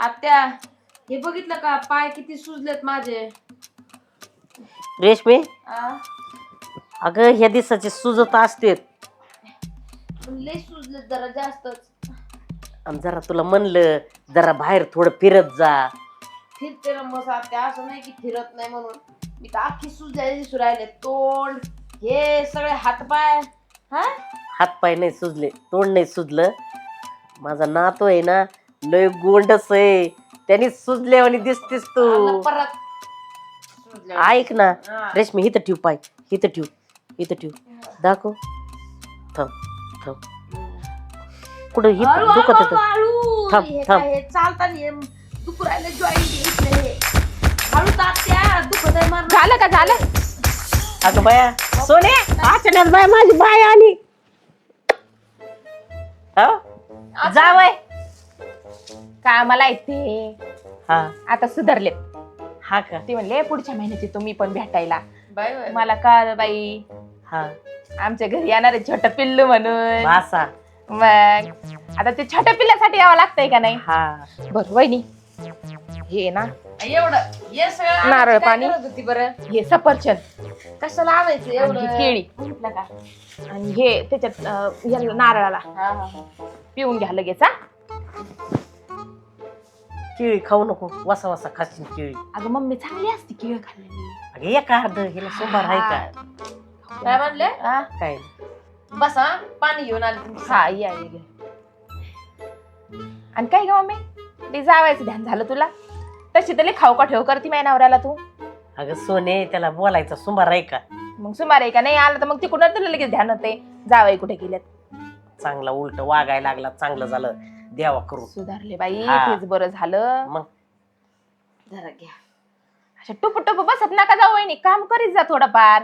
आत्या हे बघितलं का? पाय किती सुजलेत माझे. रेशमी? आ? अगं ह्या दिवसाचे सुजत असते पण लय सुजलेत जरा जास्तच. जरा तुला म्हणलं जरा बाहेर थोडं फिरत जा. फिरते ना मग आत्या असं नाही की फिरत नाही म्हणून. मी तर अख्खी सुजल्या दिसू राहिले. तोंड हे सगळे हातपाय. हा? हातपाय नाही सुजले तोंड नाही सुजलं. माझा नातो आहे ना लय गोंडस आहे. त्यांनी सुजल्यावानी दिसतीस तू. परत. ऐक ना. रेशमी इथं ठेव पाय. इथं ठेव. इथं ठेव. दाखव. थांब थांब. कुठं हित दुखत होतं. थांब, थांब. काय चालताना दुखू राहिलं जॉईंट इथलं हळू तात्या दुखत आहे झालं का झालं? अगं बाया सोने. अचानक बाय माझी बाय आली. हा? जावय. कामाला येते. हा. आता सुधारले हा का? ती म्हणले पुढच्या महिन्यात येतो मी पण भेटायला. Bye bye. मला कळ बाई. हा. आमच्या घरी येणार आहे छोटं पिल्लू म्हणून. भासा मग आता ते छोट्या पिल्ल्यासाठी यावं लागतंय का नाही? हा. बर वहिनी. हे ना. एवढं. हे सगळं नारळ काय पाणी. गरज होती बरं? हे सफरचंद. कशाला आणायचं आणि एवढं ही केळी. का? आणि हे त्याच्यात अं, याला नारळाला. हा हा हा. पिऊन घ्या लगेच हा. केळी खाऊ नको वसा वसा खाशील केळी अगं मम्मी चांगली असते केळ खाल्लेली अगं एक अर्ध हिला सोमवार आहे का? काय म्हणले? हा? काय? बसा पाणी घेऊन आले तुमचं. हा या या, या. आणि काय ग मम्मी? ते जावायचं ध्यान झालं तुला? तशी तरी खाऊ का ठेव करती माझ्या नवऱ्याला तू? अगं सोने त्याला बोलायचं सोमवार आहे का? मग सुमारे का? नाही आलं तर मग तिकडून तुला लगेच ध्यान होते जावाई कुठे गेल्यात? चांगला उलट वागायला लागला चांगलं झालं. द्यावा करून. सुधारले बाई हा. तेच बरं झालं. मग? जरा घ्या. अशा टुप टुप बसत नका जाऊ वहिनी काम करीत जा थोडंफार.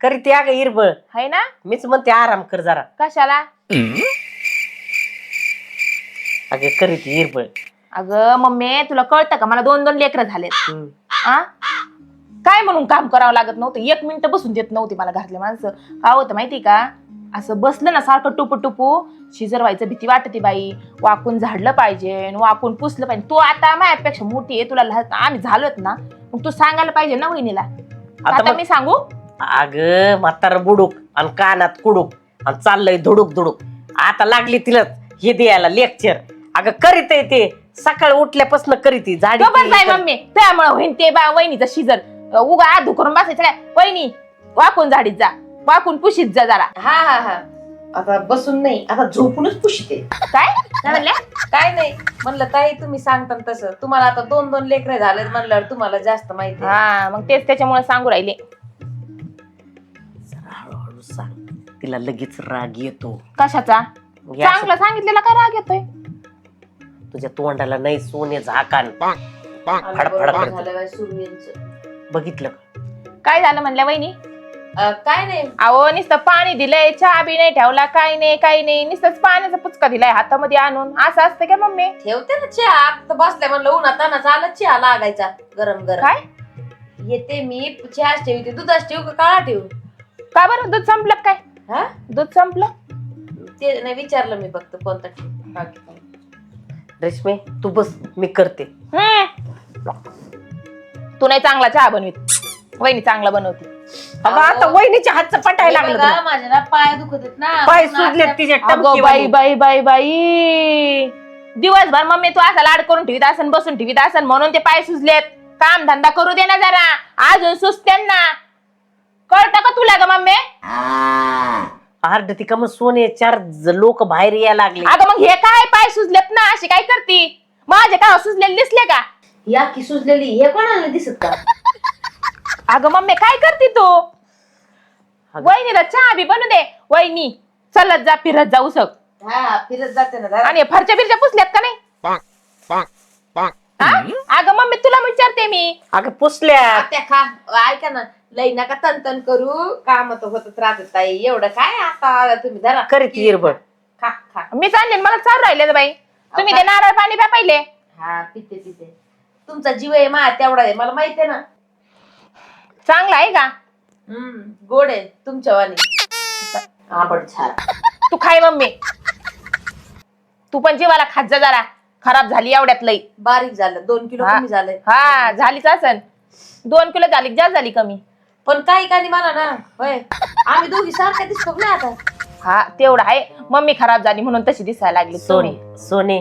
करी ते अगं इरबळ. है ना? मीच म्हणते आराम कर जरा. कशाला? अगं करी ती इरबळ. अगं मम्मी तुला कळतं का? मला दोन दोन लेकरं झालेत. हम्म. आ? काय म्हणून काम करावं लागत नव्हतं? एक मिनिट बसून देत नव्हती मला घरातले माणसं. का होतं माहिती का? असं बसलं ना सारखं टुपू टुपू शिजर व्हायचं भीती वाटते बाई. वाकून झाडलं पाहिजे आणि वाकून पुसलं पाहिजे. तू आता माझ्यापेक्षा मोठी आहे तुला लहान- आम्ही झालोत ना मग तू सांगायला पाहिजे ना वहिनीला. आता आता मग मी सांगू? अगं म्हातार बुडूक आणि कानात कुडूक आणि चाललंय धुडूक धुडूक. आता लागली तिला हे द्यायला लेक्चर अगं करीत आहे ते. सकाळ उठल्यापासून करीत झाडी गप्पच बाई मम्मी. त्यामुळे होईन ते बा वहिनीचं शिजर. उगा आधू करून बसायचं काय? वहिनी वाकून झाडीत जा. वाकून पुशीत जा जरा. हा हा हा. आता बसून नाही आता झोपूनच पुशते. काय? काय म्हणल्या काय नाही. म्हणलं ताई तुम्ही सांगता तसं. तुम्हाला आता दोन दोन लेकरे झाले म्हणल्यावर तुम्हाला जास्त माहिती आहे. हा मग तेच त्याच्यामुळे सांगू राहिले. जरा हळूहळू सांग. तिला लगेच राग येतो. कशाचा? मग चांगलं सांगितलेला काय राग येतोय? तुझ्या तोंडाला नाही सोने झाकान. आलं फडफड बरोबर करतं. झालं बाई. बघितलं का? काय झालं म्हणल्या वहिनी? अं, काय नाही. अहो नुसतं पाणी दिलंय चहा बी नाही ठेवला काय नाही काही नाही. नुसतंच पाण्याचा पुचका दिलाय हातामध्ये आणून. असं असतं का मम्मी? ठेवते ना चहा. आता बसल्या म्हणलं उन्हात तानाच आला चहा लागायचा गरम गरम. काय? येते मी चहा ठेवते दुधाच ठेवू का काळा ठेवू? का बरं? दूध संपलं काय? हा? दूध संपलं? ते नाही विचारलं मी फक्त कोणता ठेवू. बाकी काही. रेशमे तू बस मी करते. हम्म. तू नाही चांगला चहा बनवीत. वहिनी चांगला बनवते. अगं आता वहिनीच्या हातचं पटायला लागलं बघा, तुला. माझ्या ना पाय दुखत आहेत ना. पाय म्हणून सुजले आता- तिच्या अगं टमकीवाणी. बाई बाई बाई बाई. दिवसभर मम्मी तू असा लाड करून ठेवीत असन बसून ठेवीत असन म्हणून ते पाय सुजलेत. काम धंदा करू दे ना जरा. अजून सुचत्यांना कळतं का तुला ग मम्मी? आरड ती का मग सोने चार लोक बाहेर यायला लागले. अगं मग हे काय पाय सुजलेत ना? अशी काय करती? माझे काय सुजलेले दिसले का? या की सुजलेली हे कोणाला दिसत? का अगं मम्मी काय करते तू. वहिनीला चहा बी बनू दे. वहिनी चलत जा फिरत जाऊ सग. हा फिरत जाते ना जरा. आणि फरच्या बिरच्या पुसल्यात का नाही? हा? अगं मम्मी तुला विचारते मी. अगं पुसल्या आत्या खा. ऐका ना लई नका तन करू. काम तर होतच राहत ताई. एवढं काय आता तुम्ही? धरा. करीत इरबळ खा खा. मी चालले मला चालू राहिले बाई. तुम्ही ते नारळ पाणी प्या पहिले. हा पिते पिते. तुमचा जीव आहे मा तेवढा आहे. मला माहिती आहे ना. चांगला आहे का? हम्म गोड आहे तुमच्या वाणी आंबट छान. तू खाय मम्मी. तू पण जीवाला खात जा जरा. खराब झाली एवढ्यात लई. बारीक झालं दोन किलो हा. कमी झालंय. हा झालीच असन. दोन किलो झाली जास्त झाली कमी. पण काही काही मला ना होय आम्ही दोघी सारख्या दिसतो ना आता. हा तेवढं आहे. मम्मी खराब झाली म्हणून तशी दिसायला लागली सोने सोने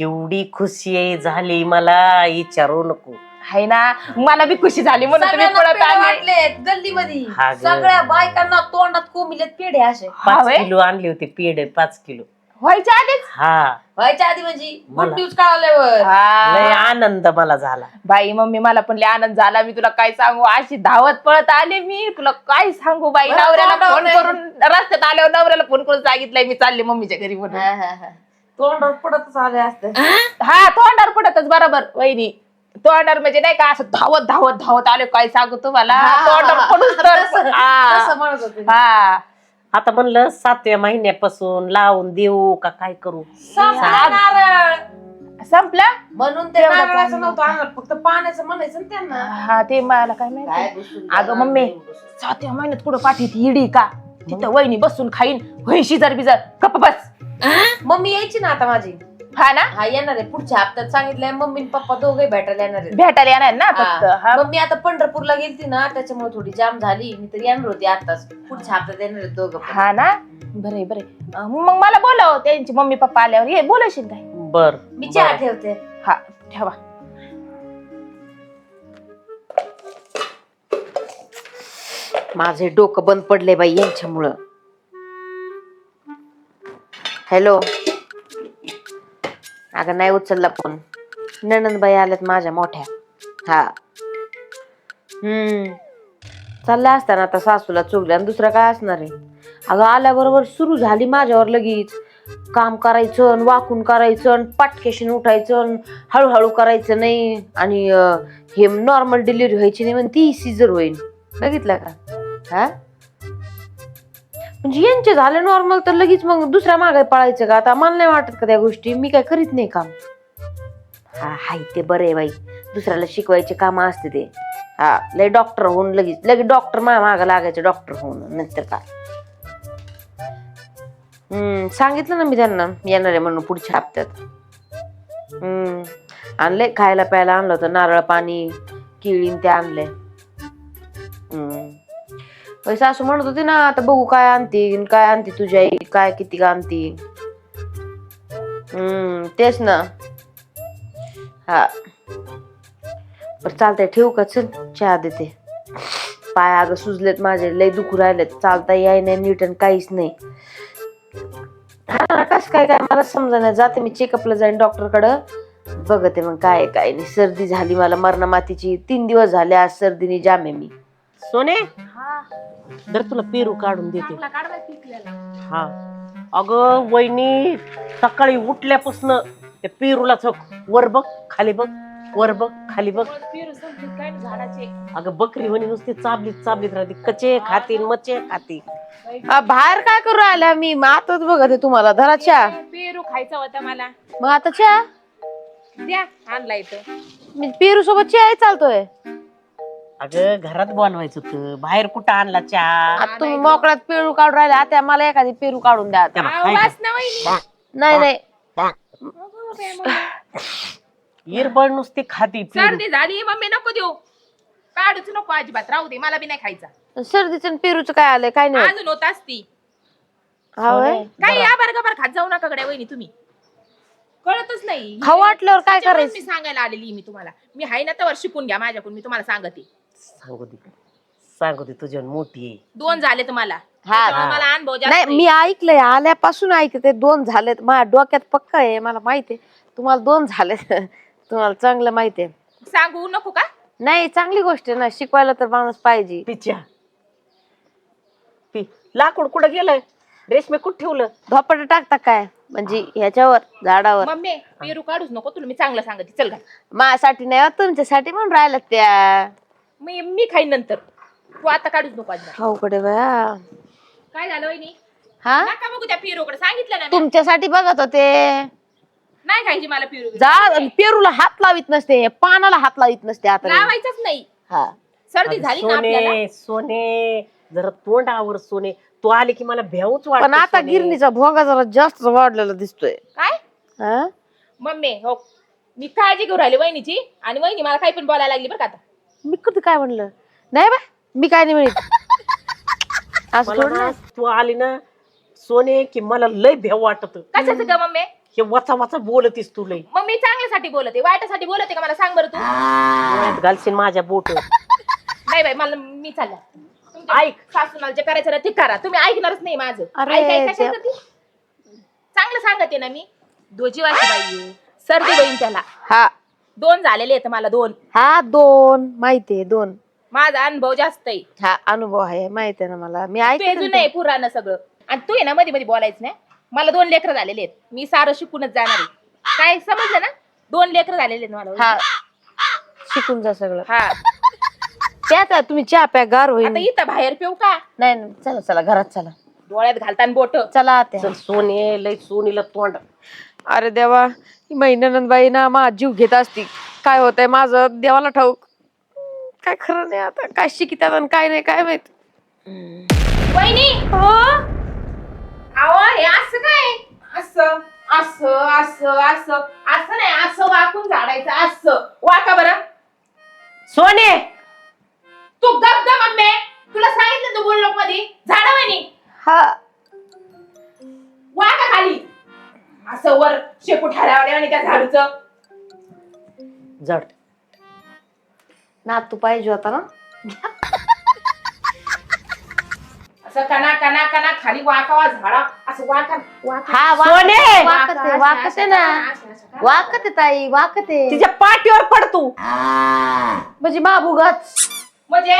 एवढी खुशी झाली मला विचारू नको. आहे ना मला बी खुशी झाली म्हणून तुम्ही सगळ्यांना पळत पेढे आले. वाटलेत गल्लीमध्ये. हा ग. सगळ्या बायकांना तोंडात कोंबिलेत पेढे असे. हा पाच? किलो आणले होते पेढे पाच किलो. व्हायच्या आधीच? हा. व्हायच्या आधी म्हणजे गुड मला. न्यूज कळाल्यावर. लय हा. आनंद मला झाला. बाई मम्मी मला पण लय आनंद झाला. मी तुला काय सांगू? अशी धावत पळत आले मी. तुला काय सांगू बाई? बरं, नवऱ्याला तोंडावर फोन नाही. करून रस्त्यात आल्यावर नवऱ्याला फोन करून सांगितलंय मी चालले मम्मीच्या घरी म्हणून. हा, हा, हा. तोंडावर पडतच आले असते. हा तोंडावर पडतच बरोबर वहिनी. तोंडावर म्हणजे नाही का असं धावत धावत धावत आले काय सांगू तुम्हाला? हा, तोंडावर पडून तर तसं- हा. तसं म्हणत होते मी. हा. आता म्हणलं सातव्या महिन्यापासून लावून देऊ का काय करू? संपला नारळ. संपला? म्हणून ते नारळाचं. नव्हतं आणलं फक्त पाण्याचं म्हणायचं ना त्यांना. हा ते मला काय माहिती. अगं मम्मी सातव्या महिन्यात कुठं पाठीत इडी का? तिथं वहिनी बसून खाईन म्हैशी जर बिजर. गप्प बस. मम्मी यायची ना आता माझी. हा ना? हा येणार आहे. पुढच्या हप्त्यात सांगितलंय मम्मी आणि पप्पा दोघे भेटायला येणार आहेत. भेटायला येणार ना फक्त? हा. हा मम्मी आता पंढरपूरला गेलती ना त्याच्यामुळे थोडी जाम झाली. मी तर येणार होती आताच पुढच्या हप्त्यात येणार आहेत दोघं पण. हा ना? बरे बरे मग मला बोलाव त्यांची मम्मी पप्पा आल्यावर. ये बोलायशील काय? बर. मी चहा बर. ठेवते. हा ठेवा. माझे डोकं बंद पडले बाई यांच्यामुळं. हॅलो? अगं नाही उचलला फोन ननंदबाई आल्यात माझ्या मोठ्या. हा. हम्म. चालल्या असताना आता सासूला चुकल्या आणि दुसरं काय असणार आहे? अगं आल्याबरोबर सुरू झाली माझ्यावर लगेच. काम करायचं आणि वाकून करायचं आणि पाटकेशीन उठायचं आणि हळूहळू करायचं नाही आणि अं, हे नॉर्मल डिलिव्हरी व्हायची नाही म्हणून ती सिजर होईल बघितलं का? हा? म्हणजे यांचे झाले नॉर्मल तर लगेच मग दुसऱ्या मागे पळायचं का? आता मला नाही वाटत का त्या गोष्टी. मी काय करीत नाही काम. हा हाय ते बरं आहे बाई. दुसऱ्याला शिकवायचे काम असते ते. हा लय डॉक्टर होऊन लगेच लगेच डॉक्टर मा मागं लागायचं डॉक्टर होऊन. नंतर काय? हम्म सांगितलं ना मी त्यांना. येणार आहे म्हणून पुढच्या हप्त्यात. हम्म आणले खायला प्यायला आणलं होतं. नारळ पाणी केळीन ते आणले हम्म. पैसा असं म्हणत होती ना आता बघू काय आणते काय आणते तुझ्या आई काय किती का आणते हम्म तेच ना. हा. बरं चालतंय ठेवू का चल? चहा देते. पाय अगं सुजलेत माझे लय दुखू राहिलेत. चालता याय नाही नीट आणि काहीच नाही. हा कस काय काय? मला समजा नाही. जाते मी चेकअपला जाईन डॉक्टरकडं बघते मग काय काय नाही. सर्दी झाली मला मरणा मातीची तीन दिवस झाले आज सर्दीने जामे मी. सोने? जर तुला पेरू काढून देते. हा. अगं वहिनी सकाळी उठल्यापासून त्या पेरूला चौक वर बघ खाली बघ वर बघ खाली बघ. अगं बकरी म्हणे नुसती चाबलीत चाबलीत राहते. कचे खाती मचे खाती. बाहेर काय करू राहिल्या? मी मग आताच बघते तुम्हाला. धरा चहा. पेरू खायचा होता मला. मग आता चहा? द्या आणला इथं. मी पेरू सोबत चहा चालतोय. अगं घरात बोलवायचं होतं. बाहेर कुठं आणला चहा? आता तुम्ही मोकळ्यात पेरू काढून राहिले. आता मला एखादी पेरू काढून द्या आता. खायचं. नाही नाही. इरबळ नुसती खाती पेरू. सर्दी झाली मम्मी नको देऊ. काढूच नको अजिबात. राहू दे मला बी नाही खायचा. सर्दीचं आणि पेरूचं काय आलंय? काय नाही. अजून होत असती. हा होय? काय या बरं खात जाऊ नका गड्या वहिनी तुम्ही. कळतच नाही. खाऊ वाटल्यावर काय करायचं? मी सांगायला आलेली मी तुम्हाला. मी हाय ना तर शिकून घ्या माझ्याकडून. मी तुम्हाला सांगते. सांगू दे. सांगू दे तुझ्या मोठी आहे. दोन झाले तुम्हाला हा. त्याच्यामुळे मला अनुभव जास्त नाही. मी ऐकलंय आल्यापासून ऐकते दोन झालेत माझ्या डोक्यात पक्का आहे मला माहिती आहे. तुम्हाला दोन झालेत तुम्हाला चांगलं माहिती आहे. सांगू नको का? नाही चांगली गोष्ट आहे ना शिकवायला तर माणूस पाहिजे. पिच्या. पी. लाकूड कुठं गेलंय? रेशमी कुठं ठेवलं? धोपाट टाकता काय? म्हणजे ह्याच्यावर झाडावर. मम्मी पेरू काढूच नको तुला मी चांगलं सांगते. चल का माझ्यासाठी नाही हो, तुमच्यासाठी म्हणून राहिल्यात त्या. मी मी खाईन नंतर. तू आता काढूच नको अजिबात. खाऊकडे बया. काय झालं वहिनी? हा? नका बघू त्या पेरूकडे. सांगितलं ना मी. तुमच्यासाठी बघत होते. नाही खायची मला पेरू जा पेरूला हात लावित नसते पानाला हात लावित नसते आता. लावायचंच नाही. हा. सर्दी झाली ना आपल्याला? सोने सोने जरा तोंडावर सोने. तू आले की मला भ्याऊच पण आता गिरणीचा भोगा जरा जास्त वाढलेला दिसतोय. काय? हा? मम्मी हो. मी काळजी घेऊ राहिली वहिनीची. आणि वहिनी मला काही पण बोलायला लागली बरं का आता. मी कधी काय म्हणलं? नाही बा मी काय नाही म्हणत. असं मला थोडं ना तू आली ना सोने की मला लय भेव वाटत. कशाचं का मम्मी? हे वाचा वाचा बोलतीस तू लय. मग मी चांगल्यासाठी बोलते वाईटासाठी बोलते का मला? सांग बरं तू. डोळ्यात घालशील माझ्या बोट. नाही बाई मला मी चालल्या तुमच्या ऐक. सासूनाला जे करायचं ना ते करा. तुम्ही ऐकणारच नाही माझं. अरे ऐक, ऐक, देव. चांगलं सांगते ना मी. दोजीवाची बाई आहे. सर्दी बहीण त्याला. हा. दोन झालेले आहेत मला दोन. हा दोन. माहितीये दोन. माझा अनुभव जास्त आहे. हा अनुभव आहे. माहिती आहे ना मला. मी ऐकलं नाही पुराण सगळं. आणि तू आहे ना मध्ये मध्ये बोलायचं नाही. मला दोन लेकरं झालेले आहेत. मी सारं शिकूनच जाणार आहे. काय समजलं ना? दोन लेकरं झालेले आहेत मला. हा. शिकून जा सगळं. हा. त्यात तुम्ही चहा प्या गार होईल आता इथं बाहेर पिऊ का? नाही नाही, चला चला घरात चला. डोळ्यात घालताना बोट. चला आत्या. चल सोने लय सोनीला तोंड. अरे देवा. महिन्यानंदबाई ना माझा जीव घेत असती. काय होतंय माझं? देवाला ठाऊक. काय खरं नाही आता. काय शिकितात आणि काय नाही काय माहीत? वहिनी! हो? अहो हे असं काय? असं असं असं असं. असं नाही असं वाकून झाडायचं असं. वाका बरं. सोने! तू गप ग मम्मी तुला सांगितलं तू बोलमध्ये झाडा वहिनी. हा. वाका खाली. असं वर शेपू ठरावले आणि त्या झाडूचं. जड. ना तू पाहिजे होता ना? असं कना कना कना खाली वाकावा झाडा. असं वाका वाका हा सोने! वाकत वाकत ना. वाकत ताई वाकत. तिच्या पाठीवर पड तू. म्हणजे महाभुगाच म्हणजे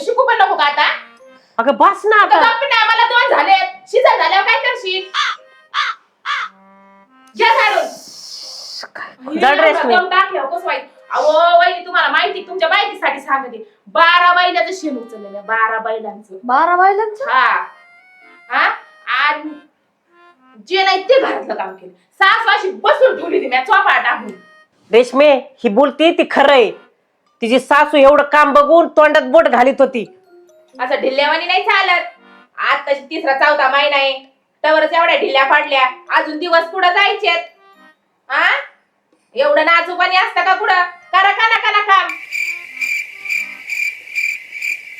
शिकू पण नको का आता? अगं बस ना आता आता. गप्प नाही, मला दोन झाले शिजा झाल्यावर काय करशील? जड कसं अहो वहिनी तुम्हाला माहिती तुमच्या माहितीसाठी सांगते. बारा बैलाचं शेण उचललेलं बारा बैलांचं. बारा हा. हा? आणि जे नाही ते घरातलं काम केलं. सास अशी बसून ठेवली ती मी चोपाळा टाकून. रेशमे ही बोलती ती खरंय तिची सासू एवढं काम बघून तोंडात बोट घालीत होती. असं ढिल्ल्यावानी नाही चालत. आज तशी तिसरा चौथा महिना आहे. तवरच एवढ्या ढिल्या पाडल्या. अजून दिवस पुढे जायचेत. हा? एवढं नाजूपाणी असतं का पुढं करा का ना करा काम.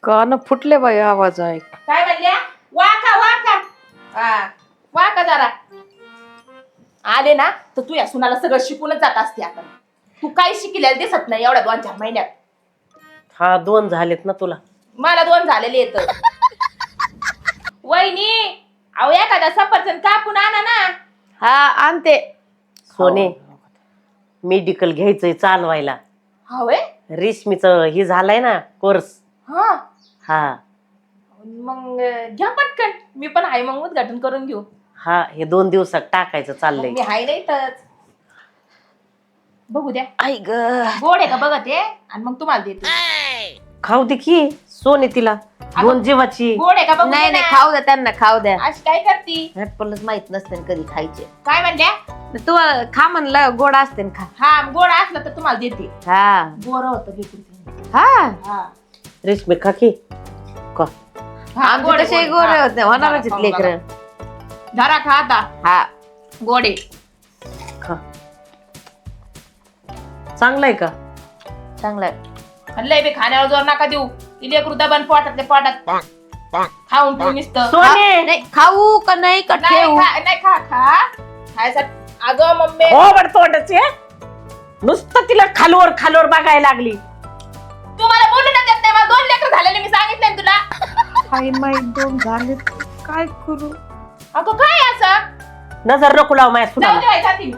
कान फुटले बाई आवाज आहे काय म्हणल्या? Waka waka. हा वाका जरा. आले ना तर तू या सुनाला सगळं शिकूनच जात असते आता. तू काय शिकलेलं दिसत नाही एवढ्या दोन चार महिन्यात. हा दोन झालेत ना तुला. मला दोन झालेले येत वहिनी अहो एखादा सफरचंद कापून आणा ना. हा आणते. सोने मेडिकल घ्यायचंय चालवायला. हवे? रेशमीच हे झालाय ना कोर्स. हा. हा. मग घ्या पटकन. मी पण आहे मग उद्घाटन करून घेऊ. हा हे दोन दिवसात टाकायचं चाललंय. मी हाय नाही तर. बघू द्या. आई ग. गोड आहे का बघा ते? आणि मग तुम्हाला देते. खाऊ दे की. सोने तिला. दोन जीवाची. गोड आहे का बघू नाही दे नाही ना. खाऊ द्या त्यांना खाऊ द्या. काय करती? हटपलच माहीत नसते ना कधी खायचे. काय म्हणल्या? तू खा म्हणलं गोड असते ना खा. हा गोड असलं तर तुम्हाला देते. हा. गोर होतं बिलकुल हा. हा. रेशमी खा की. का हा, आमचे गोड आहे, तसे गोड. गोरे आहे. होते होणारच आहेत लेकर. जरा खा आता. हा. गोडे खा. चांगलंय का? चांगलं लय बे खाण्यावर जोर नका देऊ. ती लेकरू दबन पोटातले पोटात खाऊन पिऊन नुसतं. सोने! नाही खाऊ का नाही का नाही ठेवू खा नाही खा खा. खायसाठी अगं मम्मी. हो बड तोंडाची नुसतं तिला खालवर खालवर बघायला लागली. तुम्हाला बोलू ना देत नाही. मला दोन लेकर झालेले मी सांगितलं ना तुला. आई माहीत दोन झाले काय करू? अगं काय असं? नजर नको लाव माझ्या जाऊ दे बाई, जाते मी.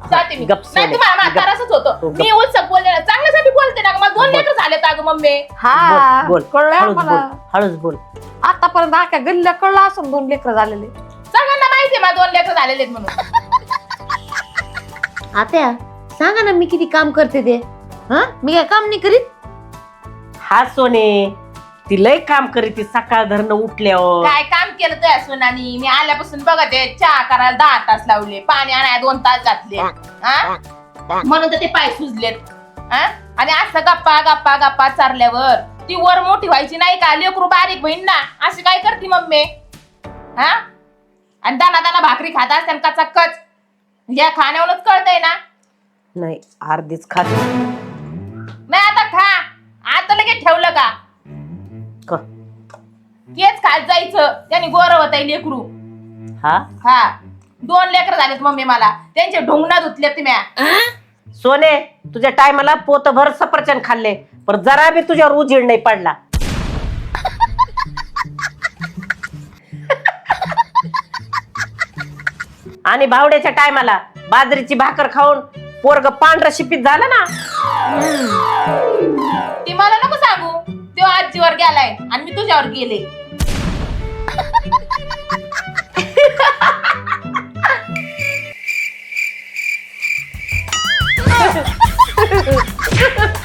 जाते मी. नाही तुम्हाला मला. त्रासच होतो. मी उत्सक बोलले ना चांगल्यासाठी बोलते ना मला दोन बोल. लेकर झाले अगं मम्मी. हा बोल बोल. कळलं हळूच मला? बोल हळूच बोल. आतापर्यंत आख्या गल्ल्या कळलं असं दोन लेकर झालेले. सगळ्यांना माहितीये मला दोन लेकर झालेले आहेत म्हणून. आत्या सांगा ना मी किती काम करते ते. हा? मी काय काम नाही करीत? हा सोने. ती लय काम करीत ती सकाळ धरणं उठल्यावर. काय काम केलं तुझ्या सुनानी? मी आल्यापासून बघते चहा करायला दहा तास लावले पाणी आणायला दोन तास घातले. हा? म्हणून तर ते पाय सुजलेत. हा? आणि असं गप्पा गप्पा गप्पा चारल्यावर ती वर मोठी व्हायची नाही का? लेकरू बारीक बहीण ना? अशी काय करते मम्मी? हा? आणि दाना दाना भाकरी खात असते कचा कच. या खाण्यावरच कळतंय ना? नाही अर्धीच खाते. नाही आता खा. आता लगेच ठेवलं का? क- खात जायचं. त्यांनी गोर होत लेकरू हा? हा. दोन लेकर झालेत मम्मी मला. त्यांचे ढोंगणा धुतले तुम्ही सोने तुझ्या टायमाला पोतभर सफरचंद खाल्ले. पण जरा बी तुझ्यावर उजीड नाही पडला. आणि भावड्याच्या टायमाला बाजरीची भाकर खाऊन पोरग पांढरा शिपीत झालं ना? ती मला नको सांगू. तो आजीवर गेलाय आणि मी तुझ्यावर गेले. Ha ha ha!